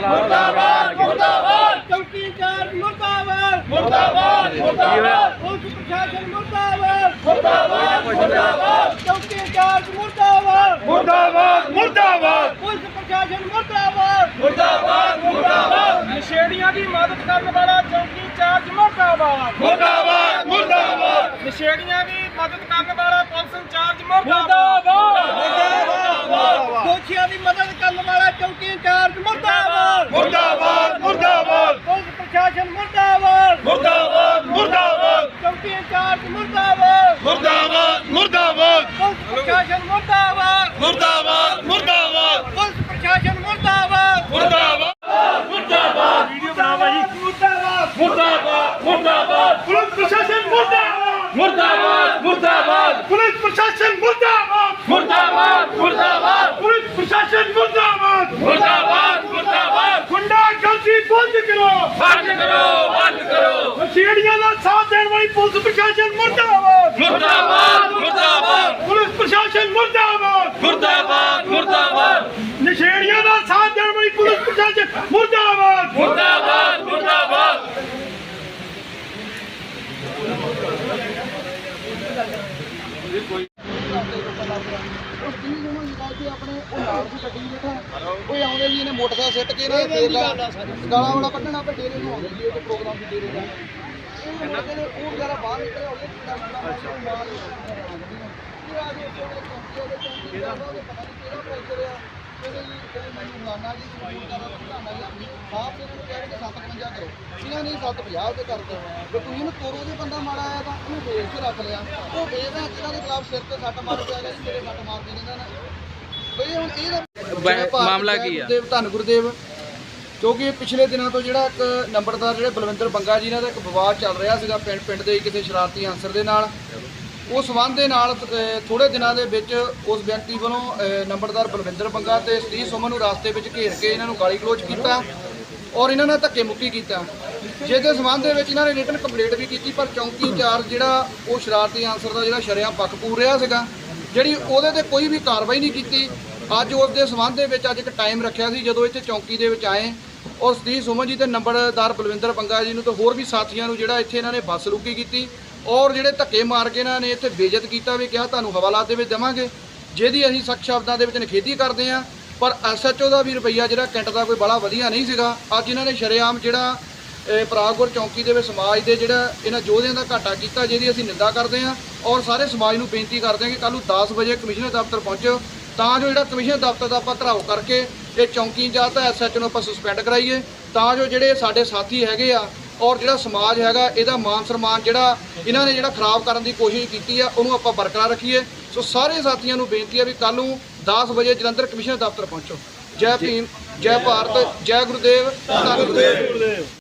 ਮੁਰਦਾਬਾਦ ਮੁਰਦਾਬਾਦ। ਚੌਕੀ ਇੰਚਾਰਜ ਮੁਰਦਾਬਾਦ। ਮੁਰਦਾਬਾਦ ਮੁਰਦਾਬਾਦ। ਪੁਲਿਸ ਪ੍ਰਸ਼ਾਸਨ ਮੁਰਦਾਬਾਦ। ਮੁਰਦਾਬਾਦ ਮੁਰਦਾਬਾਦ। ਚੌਕੀ ਇੰਚਾਰਜ ਮੁਰਦਾਬਾਦ। ਮੁਰਦਾਬਾਦ ਮੁਰਦਾਬਾਦ। ਪੁਲਿਸ ਪ੍ਰਸ਼ਾਸਨ ਮੁਰਦਾਬਾਦ। ਮੁਰਦਾਬਾਦ ਮੁਰਦਾਬਾਦ। ਨਸ਼ੇੜੀਆਂ ਦੀ ਮਦਦ ਕਰਨ ਵਾਲਾ ਚੌਕੀ ਇੰਚਾਰਜ ਮੁਰਦਾਬਾਦ। ਮੁਰਦਾਬਾਦ ਮੁਰਦਾਬਾਦ। ਨਸ਼ੇੜੀਆਂ ਦੀ ਮਦਦ ਕਰਨ ਵਾਲਾ ਪੁਲਿਸ ਇੰਚਾਰਜ ਮੁਰਦਾਬਾਦ ਦੋਸ਼ੀਆਂ ਦੀ ਮਦਦ ਕਰਨ ਵਾਲਾ ਚੌਕੀ ਇੰਚਾਰਜ ਮੁਰਦਾਬਾਦ ਮੁਰਦਾਬਾਦ ਮੁਰਦਾਬਾਦ ਪੁਲਿਸ ਪ੍ਰਸ਼ਾਸਨ ਮੁਰਦਾਬਾਦ ਮੁਰਦਾਬਾਦ ਮੁਰਦਾਬਾਦ ਚੌਕੀ ਇੰਚਾਰਜ ਮੁਰਦਾਬਾਦ ਮੁਰਦਾਬਾਦ ਮੁਰਦਾਬਾਦ ਪੁਲਿਸ ਪ੍ਰਸ਼ਾਸਨ ਮੁਰਦਾਬਾਦ ਮੁਰਦਾਬਾਦ ਮੁਰਦਾਬਾਦ ਪੁਲਿਸ ਪ੍ਰਸ਼ਾਸਨ ਮੁਰਦਾਬਾਦ ਮੁਰਦਾਬਾਦ ਮੁਰਦਾਬਾਦ ਵੀਡੀਓ ਬਣਾ ਭਾਈ ਮੁਰਦਾਬਾਦ ਮੁਰਦਾਬਾਦ ਮੁਰਦਾਬਾਦ ਪੁਲਿਸ ਪ੍ਰਸ਼ਾਸਨ ਮੁਰਦਾਬਾਦ ਮੁਰਦਾਬਾਦ ਮੁਰਦਾਬਾਦ ਪੁਲਿਸ ਪ੍ਰਸ਼ਾਸਨ ਮੁਰਦਾਬਾਦ ਮੁਰਦਾਬਾਦ ਮੁਰਦਾਬਾਦ ਪੁਲਿਸ ਪ੍ਰਸ਼ਾਸਨ ਮੁਰਦਾਬਾਦ ਮੁਰਦਾਬਾਦ ਮੁਰਦਾਬਾਦ ਗੁੰਡਾ ਗਲਤੀ ਬੰਦ ਕਰੋ ਬੰਦ ਕਰੋ ਬੰਦ ਕਰੋ ਨਸ਼ੇੜੀਆਂ ਦਾ ਸਾਥ ਦੇਣ ਵਾਲੀ ਪੁਲਿਸ ਪ੍ਰਸ਼ਾਸਨ ਮੁਰਦਾਬਾਦ ਮੁਰਦਾਬਾਦ ਮੁਰਦਾਬਾਦ ਪੁਲਿਸ ਪ੍ਰਸ਼ਾਸਨ ਮੁਰਦਾਬਾਦ ਮੁਰਦਾਬਾਦ ਮੁਰਦਾਬਾਦ ਨਸ਼ੇੜੀਆਂ ਦਾ ਸਾਥ ਦੇਣ ਵਾਲੀ ਪੁਲਿਸ ਪ੍ਰਸ਼ਾਸਨ ਮੁਰਦਾਬਾਦ। ਮੁਰਦਾਬਾਦ ਮੁਰਦਾਬਾਦ। ਉਸ ਚੀਜ਼ ਨੂੰ ਨਿਕਾਲ ਕੇ ਆਪਣੇ ਉਹ ਨਾਲ ਦੀ ਗੱਡੀ ਬੈਠਾ ਉਹ ਆਉਂਦੇ ਜੀ ਇਹਨੇ ਮੋਟਰਸਾਈਕਲ ਸਿੱਟ ਕੇ ਨਾ ਫੇਰ ਗਾਲਾਂ ਵਾਲਾ ਕੱਢਣਾ ਪੇ ਡੇਰੇ ਨੂੰ ਆਉਂਦੇ ਜੀ ਉਹ ਪ੍ਰੋਗਰਾਮ ਦੀ ਡੇਰੇ ਦਾ ਇਹ ਕਹਿੰਦੇ ਨੇ ਉਹ ਜਰਾ ਬਾਹਰ ਨਿਕਲੇ ਹੋਗੇ ਕਿੰਨਾ ਅੱਛਾ। ਮਾਰ ਇਹ ਆ ਜੋ ਉਹਦੇ ਚੌਂਕੀ ਦਾ ਉਹਦੇ ਪਤਾ ਨਹੀਂ ਕਿਹੜਾ ਪ੍ਰੈਸ਼ਰ ਆ ਜੀ ਕਹਿੰਦੇ ਮੈਨੂੰ ਲਾਨਾ ਜੀ ਜ਼ਰੂਰ ਕਰਾ ਲਾਨਾ ਜੀ ਆਪ ਦੇ ਨੂੰ ਕਹਿੰਦੇ 750 ਕਰੋ। ਇਹਨਾਂ ਨੇ 750 ਤੇ ਕਰ ਦਿੱਤਾ। ਤੇ ਤੁਸੀਂ ਇਹਨੂੰ ਤੋਰੋ ਜੇ ਬੰਦਾ ਮਾੜਾ ਆਇਆ ਤਾਂ ਉਹਨੂੰ ਵੇਚ ਕੇ ਰੱਖ ਲਿਆ। ਉਹ ਵੇਚਦਾ ਜਿਹਨਾਂ ਦੇ ਖਿਲਾਫ ਸਿਰ ਤੇ ਸੱਟ ਮਾਰ ਕੇ ਆ ਗਿਆ ਜੀ ਮੇਰੇ ਸੱਟ ਮਾਰ ਦੇ ਇਹਨਾਂ ਨੇ ਬਈ ਹੁਣ ਇਹ ਮਾਮਲਾ ਕੀ ਆ? ਗੁਰਦੇਵ ਧੰਨ ਗੁਰਦੇਵ ਕਿਉਂਕਿ ਪਿਛਲੇ ਦਿਨਾਂ ਤੋਂ ਜਿਹੜਾ ਇੱਕ ਨੰਬਰਦਾਰ ਜਿਹੜੇ ਬਲਵਿੰਦਰ ਬੰਗਾ ਜੀ ਨਾਲ ਦਾ ਇੱਕ ਵਿਵਾਦ ਚੱਲ ਰਿਹਾ ਸੀਗਾ ਪਿੰਡ ਪਿੰਡ ਦੇ ਕਿਸੇ ਸ਼ਰਾਰਤੀ ਅਨਸਰ ਦੇ ਨਾਲ। ਉਸ ਸੰਬੰਧ ਦੇ ਨਾਲ ਥੋੜੇ ਦਿਨਾਂ ਦੇ ਵਿੱਚ ਉਸ ਵਿਅਕਤੀ ਵੱਲੋਂ ਨੰਬਰਦਾਰ ਬਲਵਿੰਦਰ ਬੰਗਾ ਤੇ ਸਤੀਸ਼ ਸੁਮਨ ਨੂੰ ਰਾਸਤੇ ਵਿੱਚ ਘੇਰ ਕੇ ਇਹਨਾਂ ਨੂੰ ਗਾਲੀ ਗਲੋਚ ਕੀਤਾ। ਔਰ ਇਹਨਾਂ ਨਾਲ ਧੱਕੇ ਮੁੱਕੀ ਕੀਤਾ। ਜਿਹਦੇ ਸੰਬੰਧ ਦੇ ਵਿੱਚ ਇਹਨਾਂ ਨੇ ਰਿਟਨ ਕੰਪਲੀਟ ਵੀ ਕੀਤੀ, ਪਰ ਚੌਂਕੀ ਚਾਰਜ ਜਿਹੜਾ ਉਹ ਸ਼ਰਾਰਤੀ ਅਨਸਰ ਦਾ ਜਿਹੜਾ ਸ਼ਰਿਆਮ ਪੱਕ ਪੂਰ ਰਿਹਾ ਸੀਗਾ, ਜਿਹੜੀ ਉਹਦੇ ਤੇ ਕੋਈ ਵੀ ਕਾਰਵਾਈ ਨਹੀਂ ਕੀਤੀ। ਅੱਜ ਉਸ ਦੇ ਸੰਬੰਧ ਦੇ ਵਿੱਚ ਅੱਜ ਇੱਕ ਟਾਈਮ ਰੱਖਿਆ ਸੀ, ਜਦੋਂ ਇੱਥੇ ਚੌਂਕੀ ਦੇ ਵਿੱਚ ਆਏ। ਔਰ ਸਤੀਸ਼ ਸੁਮਨ ਜੀ ਤੇ ਨੰਬਰਦਾਰ ਬਲਵਿੰਦਰ ਬੰਗਾ ਜੀ ਨੂੰ ਤੇ ਹੋਰ ਵੀ ਸਾਥੀਆਂ ਨੂੰ ਜਿਹੜਾ ਇੱਥੇ ਇਹਨਾਂ ਨੇ ਬੱਸ ਲੁਕੀ ਕੀਤੀ। ਔਰ ਜਿਹੜੇ ਧੱਕੇ ਮਾਰ ਕੇ ਇਹਨਾਂ ਨੇ ਇੱਥੇ ਬੇਇੱਜ਼ਤ ਕੀਤਾ ਵੀ ਕਿਹਾ, ਤੁਹਾਨੂੰ ਹਵਾਲਾਤ ਦੇ ਵਿੱਚ ਦੇਵਾਂਗੇ। ਜਿਹਦੀ ਅਸੀਂ ਸਖਤ ਸ਼ਬਦਾਂ ਦੇ ਵਿੱਚ ਨਿਖੇਧੀ ਕਰਦੇ ਹਾਂ। ਪਰ ਐਸਐਚਓ ਦਾ ਵੀ ਰੁਪਈਆ ਜਿਹੜਾ ਕੈਂਟ ਦਾ ਕੋਈ ਬੜਾ ਵਧੀਆ ਨਹੀਂ ਸੀਗਾ। ਅੱਜ ਇਹਨਾਂ ਨੇ ਸ਼ਰੇਆਮ ਜਿਹੜਾ, ਇਹ ਪ੍ਰਾਗਪੁਰ ਚੌਂਕੀ ਦੇ ਵਿੱਚ ਸਮਾਜ ਦੇ ਜਿਹੜਾ ਇਹਨਾਂ ਯੋਧਿਆਂ ਦਾ ਘਾਟਾ ਕੀਤਾ, ਜਿਹਦੀ ਅਸੀਂ ਨਿੰਦਾ ਕਰਦੇ ਹਾਂ ਔਰ ਸਾਰੇ ਸਮਾਜ ਨੂੰ ਬੇਨਤੀ ਕਰਦੇ ਹਾਂ ਕਿ ਕੱਲ ਨੂੰ 10 ਵਜੇ ਕਮਿਸ਼ਨਰ ਦਫ਼ਤਰ ਪਹੁੰਚੋ, ਤਾਂ ਜੋ ਜਿਹੜਾ ਕਮਿਸ਼ਨਰ ਦਫ਼ਤਰ ਦਾ ਆਪਾਂ ਘਰਾਓ ਕਰਕੇ ਇਹ ਚੌਂਕੀ ਜਾਂ ਤਾਂ ਐਸਐਚ ਨੂੰ ਆਪਾਂ ਸਸਪੈਂਡ ਕਰਾਈਏ, ਤਾਂ ਜੋ ਜਿਹੜੇ ਸਾਡੇ ਸਾਥੀ ਹੈਗੇ ਆ ਔਰ ਜਿਹੜਾ ਸਮਾਜ ਹੈਗਾ, ਇਹਦਾ ਮਾਨ ਸਨਮਾਨ ਜਿਹੜਾ ਇਹਨਾਂ ਨੇ ਜਿਹੜਾ ਖਰਾਬ ਕਰਨ ਦੀ ਕੋਸ਼ਿਸ਼ ਕੀਤੀ ਆ, ਉਹਨੂੰ ਆਪਾਂ ਬਰਕਰਾਰ ਰੱਖੀਏ। ਸੋ ਸਾਰੇ ਸਾਥੀਆਂ ਨੂੰ ਬੇਨਤੀ ਆ ਵੀ ਕੱਲ ਨੂੰ 10 ਵਜੇ ਜਲੰਧਰ ਕਮਿਸ਼ਨਰ ਦਫ਼ਤਰ ਪਹੁੰਚੋ। ਜੈ ਭੀਮ ਜੈ ਭਾਰਤ ਜੈ ਗੁਰਦੇਵ ਧੰਨ ਗੁਰਦੇਵ।